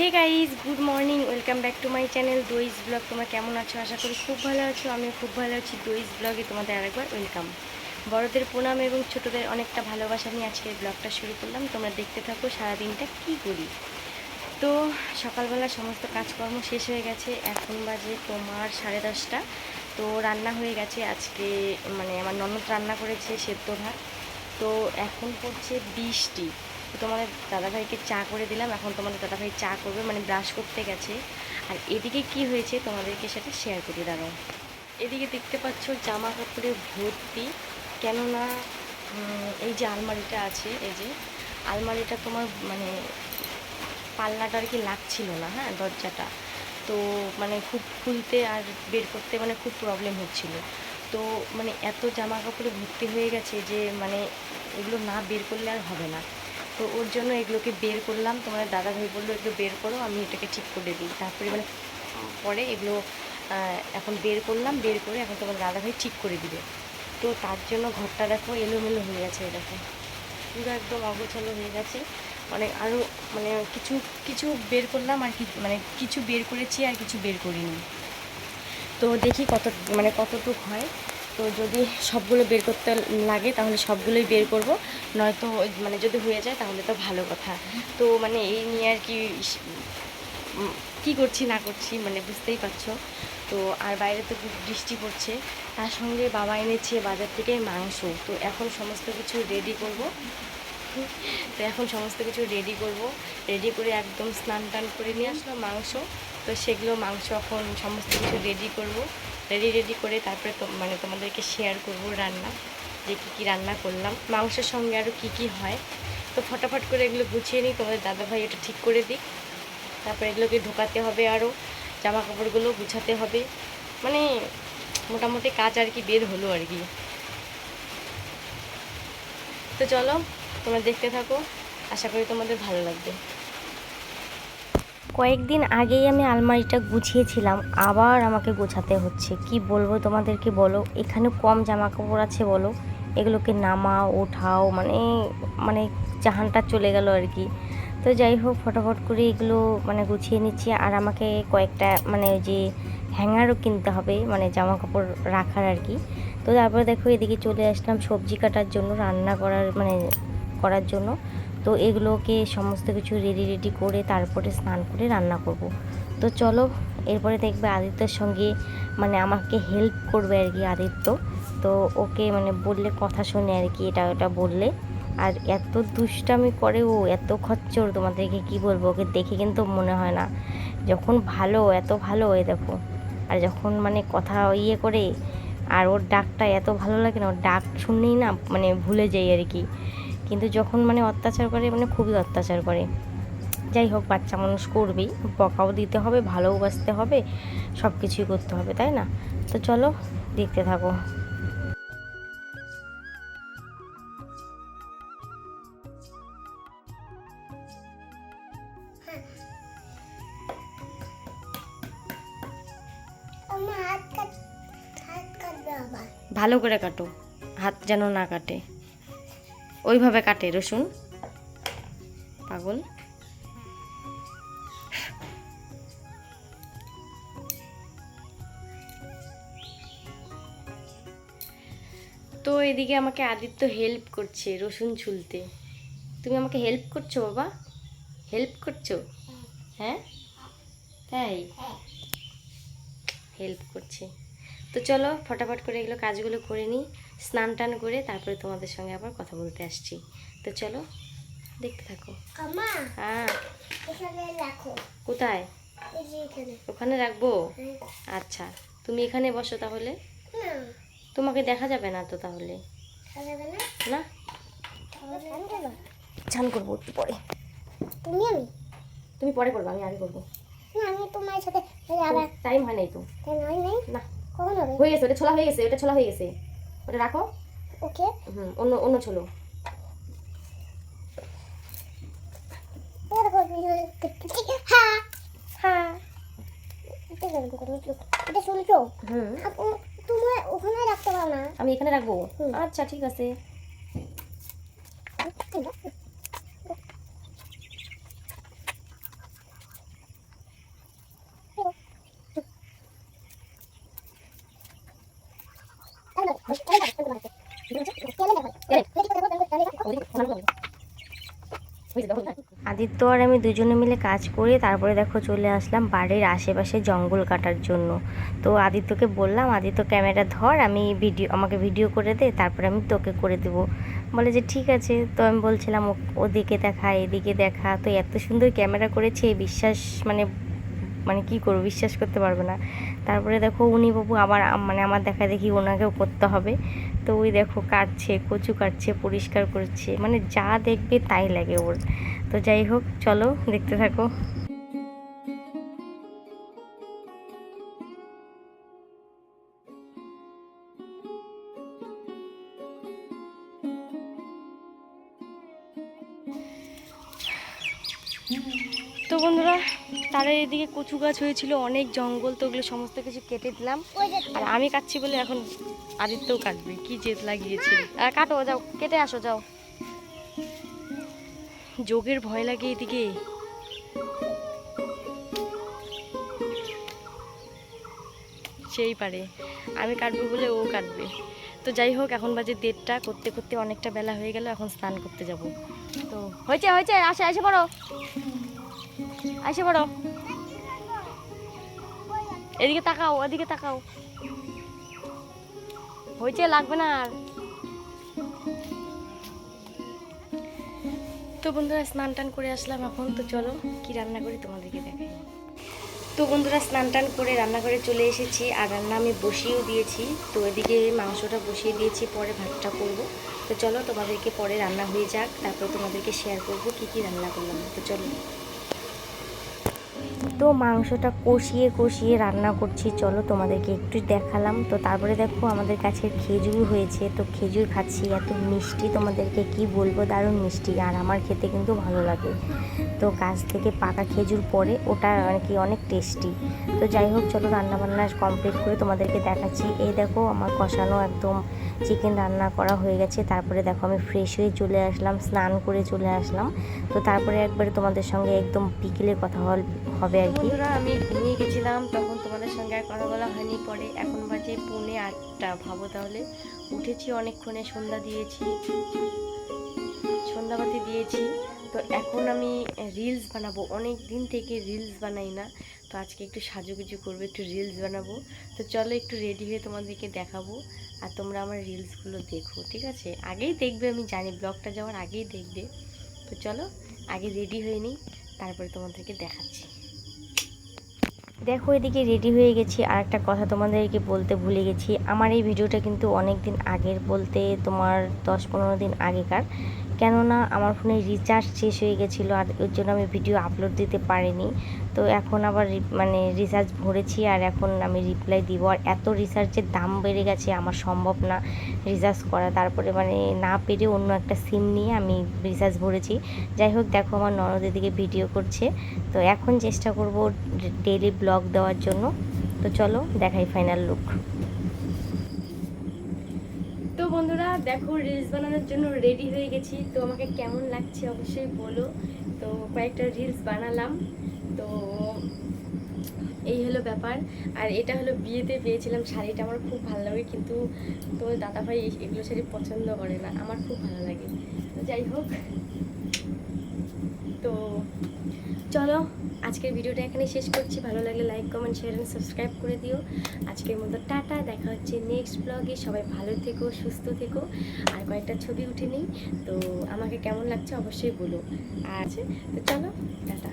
Hey guys good morning welcome back to my channel দইস blog তোমরা কেমন আছো? আশা করি খুব ভালো আছো। আমি খুব ভালো আছি। দইস ব্লগে তোমাদের আরেকবার ওয়েলকাম বড়দের প্রণাম এবং ছোটদের অনেকটা ভালোবাসা নিয়ে আজকে ব্লগটা শুরু করলাম। তোমরা দেখতে থাকো সারাদিনটা কি করি। তো সকালবেলা সমস্ত কাজকর্ম শেষ হয়ে গেছে। এখন বাজে তোমার সাড়ে দশটা। তো রান্না হয়ে গেছে আজকে মানে আমার ননদ রান্না করেছে সেদ্ধ ভাত। তো এখন পড়ছে বৃষ্টি। তোমাদের দাদাভাইকে চা করে দিলাম। এখন তোমাদের দাদাভাই চা করবে মানে ব্রাশ করতে গেছে। আর এদিকে কি হয়েছে তোমাদেরকে সেটা শেয়ার করি দাঁড়াও এদিকে দেখতে পাচ্ছ জামা কাপড়ে ভর্তি। কেননা এই যে আলমারিটা আছে, এই যে আলমারিটা তোমার মানে পাল্লাটা আর কি লাগছিল না হ্যাঁ দরজাটা। তো মানে খুব খুলতে আর বের করতে মানে খুব প্রবলেম হচ্ছিল। তো মানে এত জামা কাপড়ে ভর্তি হয়ে গেছে যে মানে এগুলো না বের করলে আর হবে না। তো ওর জন্য এগুলোকে বের করলাম। তোমার দাদা ভাই বলল, এগুলো বের করো, আমি এটাকে ঠিক করে দিই। তারপরে মানে পরে এগুলো এখন বের করলাম, বের করে এখন তোমার দাদা ভাই ঠিক করে দিবে। তো তার জন্য ঘরটা দেখো এলোমেলো হয়ে গেছে দেখো। পুরো একদম অগোছালো হয়ে গেছে। মানে আরও মানে কিছু কিছু বের করলাম আর কি মানে কিছু বের করেছি আর কিছু বের করিনি। তো দেখি কত মানে কতটুক হয়। তো যদি সবগুলো বের করতে লাগে, তাহলে সবগুলোই বের করব। নয়তো মানে যদি হয়ে যায়, তাহলে তো ভালো কথা। তো মানে এই নিয়ে আর কি কি করছি, না করছি মানে বুঝতেই পারছ। তো আর বাইরে তো খুব বৃষ্টি পড়ছে। তার সঙ্গে বাবা এনেছে বাজার থেকে মাংস। তো এখন সমস্ত কিছু রেডি করব। তো এখন সমস্ত কিছু রেডি করব। রেডি করে একদম স্নান টান করে নিয়ে আসলো মাংস। তো সেগুলো মাংস এখন সমস্ত কিছু রেডি করব। রেডি রেডি করে তারপরে মানে তোমাদেরকে শেয়ার করব রান্না, যে কী কী রান্না করলাম। মাংসের সঙ্গে আরও কী কী হয়, তো ফটাফট করে এগুলো গুছিয়ে নিই, তোমাদের দাদাভাই এটা ঠিক করে দিক। তারপরে এগুলোকে ঢোকাতে হবে আরও জামা কাপড়গুলো গুছাতে হবে। মানে মোটামুটি কাজ আর কি বের হলো আর কি। তো চলো, তোমরা দেখতে থাকো, আশা করি তোমাদের ভালো লাগবে। কয়েকদিন আগেই আমি আলমারিটা গুছিয়েছিলাম। আবার আমাকে গোছাতে হচ্ছে। কি বলব তোমাদেরকে বলো? এখানে কম জামা কাপড় আছে বলো? এগুলোকে নামাও, ওঠাও মানে মানে জাহানটা চলে গেল আর কি। তো যাই হোক, ফটাফট করে এগুলো মানে গুছিয়ে নিচ্ছি। আর আমাকে কয়েকটা মানে ওই যে হ্যাঙ্গারও কিনতে হবে মানে জামা কাপড় রাখার আর কি। তো তারপরে দেখো এদিকে চলে আসলাম সবজি কাটার জন্য, রান্না করার মানে করার জন্য। তো এগুলোকে সমস্ত কিছু রেডি রেডি করে তারপরে স্নান করে রান্না করব। তো চলো, এরপরে দেখবে আদিত্যর সঙ্গে মানে আমাকে হেল্প করবে আর কি আদিত্য। তো ওকে মানে বললে, কথা শোনে আর কি এটা, ওটা বললে। আর এত দুষ্টামি করে ও, এত খচ্চর তোমাদেরকে কি বলব? ওকে দেখে কিন্তু মনে হয় না। যখন ভালো, এত ভালো এ দেখো। আর যখন মানে কথা ইয়ে করে, আর ওর ডাকটা এত ভালো লাগে না, ওর ডাক শুনলেই না মানে ভুলে যাই আর কি। কিন্তু যখন মানে অত্যাচার করে মানে খুবই অত্যাচার করে। যাই হোক বাচ্চা মানুষ করবেই। বকাও দিতে হবে ভালোবাসতে হবে সব কিছুই করতে হবে তাই না? তো চলো দেখতে থাকো। ভালো করে কাটো হাত যেন না কাটে। ওইভাবে কাটে রসুন। পাগল। তো এদিকে আমাকে আদিত্য হেল্প করছে রসুন ছুলতে। তুমি আমাকে হেল্প করছ বাবা? হেল্প করছ? হ্যাঁ? তাই? হ্যাঁ। হেল্প করছে। তো চলো ফটাফট করে এগুলো কাজগুলো করে নিই স্নান টান করে তারপরে তোমাদের সঙ্গে আবার কথা বলতে আসছি। তো চলো দেখতে থাকো। হ্যাঁ। কোথায়? ওখানে রাখব। আচ্ছা তুমি এখানে বসো তাহলে। তোমাকে দেখা যাবে না তো তাহলে। না? চান করব। একটু পরে। তুমি আমি? তুমি পরে করব আমি আগে করব। আমি তোমার সাথে টাইম হয় নাই তো। হয় নাই? না। কখন হবে? হয়ে গেছে ওটা ছোলা হয়ে গেছে ওটা ছোলা হয়ে গেছে। ওটা রাখো। ওকে। হুম অন্য অন্য ছোলো। হ্যাঁ হ্যাঁ। তুমি ওখানে রাখতে পারো না? আমি এখানে রাখব। আচ্ছা ঠিক আছে। আদিত্য আর আমি দুজনে মিলে কাজ করে তারপরে দেখো চলে আসলাম বাড়ির আশেপাশে জঙ্গল কাটার জন্য। তো আদিত্যকে বললাম, আদিত্য ক্যামেরা ধর, আমি ভিডিও, আমাকে ভিডিও করে দে, তারপরে আমি তোকে করে দেবো। বলে যে, ঠিক আছে। তো আমি বলছিলাম ওদিকে দেখা, এদিকে দেখা। তো এত সুন্দর ক্যামেরা করেছে, বিশ্বাস মানে মানে কি করব, বিশ্বাস করতে পারবে না। তারপরে দেখো উনি বাবু আবার মানে আমার দেখা দেখি ওনাকেও করতে হবে। তো ওই দেখো কাটছে, কচু কাটছে, পরিষ্কার করছে। মানে যা দেখবে তাই লাগে ওর। তো যাই হোক, চলো দেখতে থাকো। তো বন্ধুরা তারা এদিকে কচু গাছ হয়েছিল, অনেক জঙ্গল, তো ওগুলো সমস্ত কিছু কেটে দিলাম। আর আমি কাটছি বলে এখন আদিত্যও কাটবে, কি জেদ লাগিয়েছে। আর কাটো, যাও, কেটে আসো, যাও। যোগের ভয় লাগে এদিকে। সেই পারে, আমি কাটবো বলে ও কাটবে। তো যাই হোক, এখন বাজে দেড়টা, করতে করতে অনেকটা বেলা হয়ে গেল, এখন স্নান করতে যাব। তো হয়েছে হয়েছে, আসে আসে পড়ো। আসে পড়ো। এদিকে তাকাও, ওদিকে তাকাও। হয়েছে লাগবে না আর। তো বন্ধুরা স্নান টান করে আসলাম এখন, তো চলো কি রান্না করি তোমাদেরকে দেখাই। তো বন্ধুরা স্নান টান করে রান্নাঘরে চলে এসেছি, আর রান্না আমি বসিয়েও দিয়েছি। তো এদিকে মাংসটা বসিয়ে দিয়েছি, পরে ভাতটা করব। তো চলো তোমাদেরকে পরে রান্না হয়ে যাক, তারপর তোমাদেরকে শেয়ার করব কি কি রান্না করলাম। তো চলো। তো মাংসটা কষিয়ে কষিয়ে রান্না করছি। চলো তোমাদেরকে একটু দেখালাম। তো তারপরে দেখো আমাদের কাছে খেজুর হয়েছে। তো খেজুর খাচ্ছি। এত মিষ্টি তোমাদেরকে কি বলব? দারুণ মিষ্টি। আর আমার খেতে কিন্তু ভালো লাগে। তো গাছ থেকে পাকা খেজুর পরে ওটা আর কি অনেক টেস্টি। তো যাই হোক, চলো রান্না বান্না কমপ্লিট করে তোমাদেরকে দেখাচ্ছি। এই দেখো আমার কষানো একদম চিকেন রান্না করা হয়ে গেছে। তারপরে দেখো আমি ফ্রেশ হয়ে চলে আসলাম। স্নান করে চলে আসলাম। তো তারপরে একবারে তোমাদের সঙ্গে একদম বিকেলে কথা হল- হবে আর কি আমি ঘুমিয়ে গেছিলাম, তখন তোমাদের সঙ্গে আর কথা বলা হয়নি পরে। এখন বাজে পৌনে আটটা, ভাবো তাহলে। উঠেছি অনেকক্ষণে, সন্ধ্যা দিয়েছি। সন্ধ্যাবাতি দিয়েছি। তো এখন আমি রিলস বানাবো। অনেক দিন থেকে রিলস বানাই না। তো আজকে একটু সাজুগুজু করব, একটু রিলস বানাবো। তো চলো একটু রেডি হয়ে তোমাদেরকে দেখাবো আর তোমরা আমার রিলসগুলো দেখো, ঠিক আছে? আগেই দেখবে, আমি জানি ব্লগটা যাওয়ার আগেই দেখবে। তো চলো, আগে রেডি হয়ে নিই, তারপরে তোমাদেরকে দেখাচ্ছি। দেখো, এদিকে রেডি হয়ে গেছি। আর একটা কথা তোমাদেরকে বলতে ভুলে গেছি। আমার এই ভিডিওটা কিন্তু অনেক দিন আগের বলতে তোমার দশ পনেরো দিন আগেকার। কেননা আমার ফোনে রিচার্জ শেষ হয়ে গেছিল আর ওর জন্য আমি ভিডিও আপলোড দিতে পারিনি। তো এখন আবার মানে রিচার্জ ভরেছি আর এখন আমি রিপ্লাই দিব। আর এত রিচার্জের দাম বেড়ে গেছে, আমার সম্ভব না রিচার্জ করা। তারপরে মানে না পেরে অন্য একটা সিম নিয়ে আমি রিচার্জ ভরেছি। যাই হোক, দেখো আমার ননদ এদিকে ভিডিও করছে। তো এখন চেষ্টা করব ডেলি ব্লগ দেওয়ার জন্য। তো চলো, দেখাই ফাইনাল লুক তো বন্ধুরা দেখো রিলস বানানোর জন্য রেডি হয়ে গেছি। তো আমাকে কেমন লাগছে অবশ্যই বলো। তো কয়েকটা রিলস বানালাম। তো এই হলো ব্যাপার। আর এটা হলো বিয়েতে পেয়েছিলাম শাড়িটা। আমার খুব ভালো লাগে, কিন্তু তো দাদাভাই এগুলো শাড়ি পছন্দ করে না। আমার খুব ভালো লাগে। তো যাই হোক। তো চলো আজকের ভিডিওটা এখানে শেষ করছি। ভালো লাগলে like comment share and subscribe করে দিও। আজকের মতো টাটা, দেখা হচ্ছে নেক্সট ব্লগে সবাই ভালো থেকো, সুস্থ থেকো। আর কয়েকটা ছবি উঠে নিই। তো আমাকে কেমন লাগছে অবশ্যই বলো। আর তো চলো, টাটা।